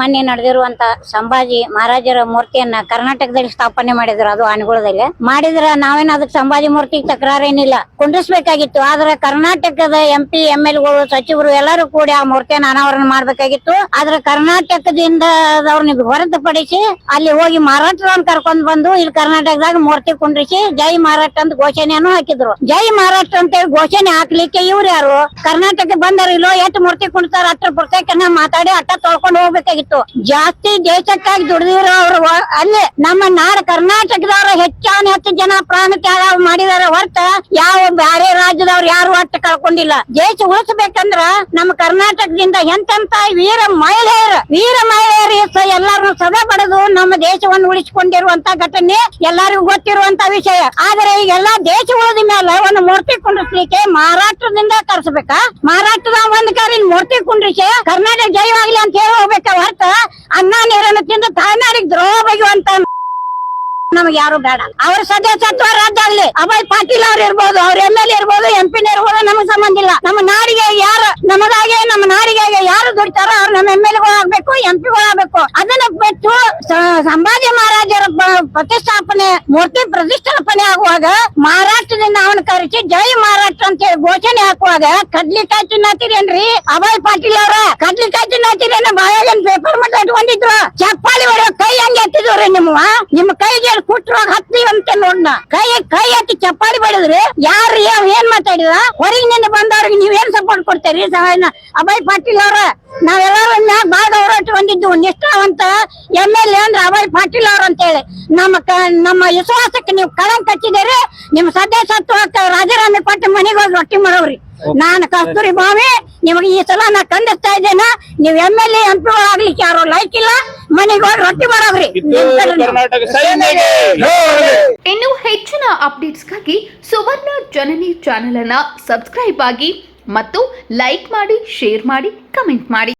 ಮೊನ್ನೆ ನಡೆದಿರುವಂತ ಸಂಭಾಜಿ ಮಹಾರಾಜರ ಮೂರ್ತಿಯನ್ನ ಕರ್ನಾಟಕದಲ್ಲಿ ಸ್ಥಾಪನೆ ಮಾಡಿದ್ರು ಅದು ಆನೆಗುಳದಲ್ಲಿ ಮಾಡಿದ್ರ ನಾವೇನ ಅದಕ್ಕೆ ಸಂಭಾಜಿ ಮೂರ್ತಿ ತಕರಾರೇನಿಲ್ಲ ಕುಂಡಿಸ್ಬೇಕಾಗಿತ್ತು. ಆದ್ರೆ ಕರ್ನಾಟಕದ ಎಂ ಪಿ ಎಂ ಎಲ್ಗಳು ಸಚಿವರು ಎಲ್ಲರೂ ಕೂಡಿ ಆ ಮೂರ್ತಿಯನ್ನ ಅನಾವರಣ ಮಾಡ್ಬೇಕಾಗಿತ್ತು. ಆದ್ರೆ ಕರ್ನಾಟಕದಿಂದ ಅವ್ರನ್ನ ಹೊರತುಪಡಿಸಿ ಅಲ್ಲಿ ಹೋಗಿ ಮಹಾರಾಷ್ಟ್ರವನ್ನ ಕರ್ಕೊಂಡ್ ಬಂದು ಇಲ್ಲಿ ಕರ್ನಾಟಕದಾಗ ಮೂರ್ತಿ ಕುಂಡ್ರಿಸಿ ಜೈ ಮಹಾರಾಷ್ಟ್ರ ಅಂತ ಘೋಷಣೆಯನ್ನು ಹಾಕಿದ್ರು. ಜೈ ಮಹಾರಾಷ್ಟ್ರ ಅಂತ ಹೇಳಿ ಘೋಷಣೆ ಹಾಕ್ಲಿಕ್ಕೆ ಇವ್ರು ಯಾರು? ಕರ್ನಾಟಕ ಬಂದಾರ ಇಲ್ಲೋ ಎಷ್ಟು ಮೂರ್ತಿ ಕುಣಿತಾರ ಅಷ್ಟ್ರ ಪ್ರತ್ಯೇಕ ಮಾತಾಡಿ ಅಟ್ಟ ತೊಳ್ಕೊಂಡು ಹೋಗ್ಬೇಕಾಗಿತ್ತು. ಜಾಸ್ತಿ ದೇಶಕ್ಕಾಗಿ ದುಡಿದಿರೋ ಅವರು ಅಲ್ಲಿ ನಮ್ಮ ನಾಡ ಕರ್ನಾಟಕದವ್ರ ಹೆಚ್ಚಾನ ಹೆಚ್ಚು ಜನ ಪ್ರಾಣ ತ್ಯಾಗ ಮಾಡಿದಾರೆ ಹೊರತ ಯಾವ ಬ್ಯಾರೆ ರಾಜ್ಯದವ್ರು ಯಾರು ಒಟ್ಟು ಕಳ್ಕೊಂಡಿಲ್ಲ. ದೇಶ ಉಳಿಸ್ಬೇಕಂದ್ರ ನಮ್ಮ ಕರ್ನಾಟಕದಿಂದ ಎಂತೆಂತ ವೀರ ಮಹಿಳೆಯರು ವೀರ ಮಹಿಳೆಯರು ಎಲ್ಲಾರು ಎಲ್ಲಾರನ್ನು ಸದಾ ಪಡೆದು ನಮ್ಮ ದೇಶವನ್ನು ಉಳಿಸಿಕೊಂಡಿರುವಂತ ಘಟನೆ ಎಲ್ಲರಿಗೂ ಗೊತ್ತಿರುವಂತ ವಿಷಯ. ಆದ್ರೆ ಈಗೆಲ್ಲಾ ದೇಶ ಉಳಿದ ಮೇಲೆ ಒಂದು ಮೂರ್ತಿ ಕುಂಡ್ರಿಸ್ಲಿಕ್ಕೆ ಮಹಾರಾಷ್ಟ್ರದಿಂದ ಕರ್ಸ್ಬೇಕಾ? ಮಹಾರಾಷ್ಟ್ರದ ಒಂದ್ ಕಾರಿನ ಮೂರ್ತಿ ಕುಂಡ್ರಿಸಿ ಕರ್ನಾಟಕ ಜಯವಾಗ್ಲಿ ಅಂತ ಹೇಳಿ ಹೋಗ್ಬೇಕ ಹೊರತ ಅನ್ನ ನೀರನ್ನು ತಿಂದು ತಾಯ್ನಾಡಿಗೆ ದ್ರೋಹ ಬಗೆಯುವಂತ ನಮ್ಗೆ ಯಾರು ಬೇಡ. ಅವ್ರ ಸದಸ್ಯತ್ವ ರದ್ದು ಆಗ್ಲಿ. ಅಭಯ್ ಪಾಟೀಲ್ ಅವ್ರು ಇರ್ಬೋದು, ಅವ್ರ ಎಂ ಎಲ್ ಇರ್ಬೋದು, ಎಂ ಪಿ ಇರ್ಬೋದು ನಮಗ್ ಸಂಬಂಧ ಇಲ್ಲ. ನಮ್ಮ ನಾಡಿಗೆ ಯಾರು, ನಮಗಾಗೆ, ನಮ್ಮ ನಾಡಿಗೆ ಯಾರು ದುಡಿತಾರೋ ಅವ್ರು ನಮ್ಮ ಎಂ ಎಲ್ ಆಗ್ಬೇಕು, ಎಂ ಪಿ ಆಗ್ಬೇಕು. ಅದನ್ನ ಬಿಟ್ಟು ಸಂಭಾಜಿ ಮಹಾರಾಜರ ಪ್ರತಿಷ್ಠಾಪನೆ, ಮೂರ್ತಿ ಪ್ರತಿಷ್ಠಾಪನೆ ಆಗುವಾಗ ಮಹಾರಾಷ್ಟ್ರದಿಂದ ಅವನ ಕರೆಸಿ ಜೈ ಮಹಾರಾಷ್ಟ್ರ ಅಂತ ಹೇಳಿ ಘೋಷಣೆ ಹಾಕುವಾಗ ಕಡ್ಲಿಕಾಯಿ ತಿನ್ನತ್ತೀರೇನ್ರಿ ಅಭಯ್ ಪಾಟೀಲ್ ಅವ್ರ ಹಂಗೆ ಎತ್ತಿದ್ರಿ ನಿಮ್ಮ ಕೈಗೆ ಕುಟ್ರೋಗ ಹತ್ತಿ ಅಂತ ನೋಡ್ನ. ಕೈ ಕೈ ಎತ್ತಿ ಚಪ್ಪಾಳಿ ಬಡಿದ್ರಿ ಯಾರು ಯಾವ ಏನ್ ಮಾತಾಡಿದ? ಹೊರಗಿನಿಂದ ಬಂದವ್ರಿಗೆ ನೀವೇನ್ ಸಪೋರ್ಟ್ ಕೊಡ್ತೀರಿ? ಸಹಾಯನ ಅಭಯ್ ಪಾಟೀಲ್ ಅವ್ರ ನಾವೆಲ್ಲರೂ ಮ್ಯಾಗ ಬಾಳ ಹೋರಾಟ ಇಟ್ಕೊಂಡಿದ್ದು ನಿಷ್ಠಾವಂತ ಎಂ ಎಲ್ ಎ ಅಂದ್ರೆ ಅಭಯ್ ಪಾಟೀಲ್ ಅವ್ರ ಅಂತ ಹೇಳಿ ನಮ್ಮ ನಮ್ಮ ವಿಶ್ವಾಸಕ್ಕೆ ನೀವು ಕಳಂಕ ಹಚ್ಚಿದಿರಿ ನಿಮ್ ಸದಸ್ಯತ್ವಕ್ಕೆ ರಾಜೀನಾಮೆ ಕೊಟ್ಟು ಮನೆಗೆ ಹೋಗಿ ರೊಟ್ಟಿ ಮಾಡೋರಿ ನಾನು ಕಸ್ತೂರಿ ಬಾವಿ ನಿಮಗೆ ಈ ಸಲ ನಾ ಕಂಡಿಸ್ತಾ ಇದ್ದೇನ ನೀವ್ M L A M P ಆಗ್ಲಿಕ್ಕೆ ಯಾರು ಲೈಕ್ ಇಲ್ಲ ಮನೆಗೆ ಹೋಗಿ ರೊಟ್ಟಿ ಮಾಡೋದ್ರಿ. ಇನ್ನು ಹೆಚ್ಚಿನ ಅಪ್ಡೇಟ್ಸ್ಗಾಗಿ ಸುವರ್ಣ ಜನನಿ ಚಾನೆಲ್ ಅನ್ನ ಸಬ್ಸ್ಕ್ರೈಬ್ ಆಗಿ ಮತ್ತು ಲೈಕ್ ಮಾಡಿ ಶೇರ್ ಮಾಡಿ ಕಮೆಂಟ್ ಮಾಡಿ.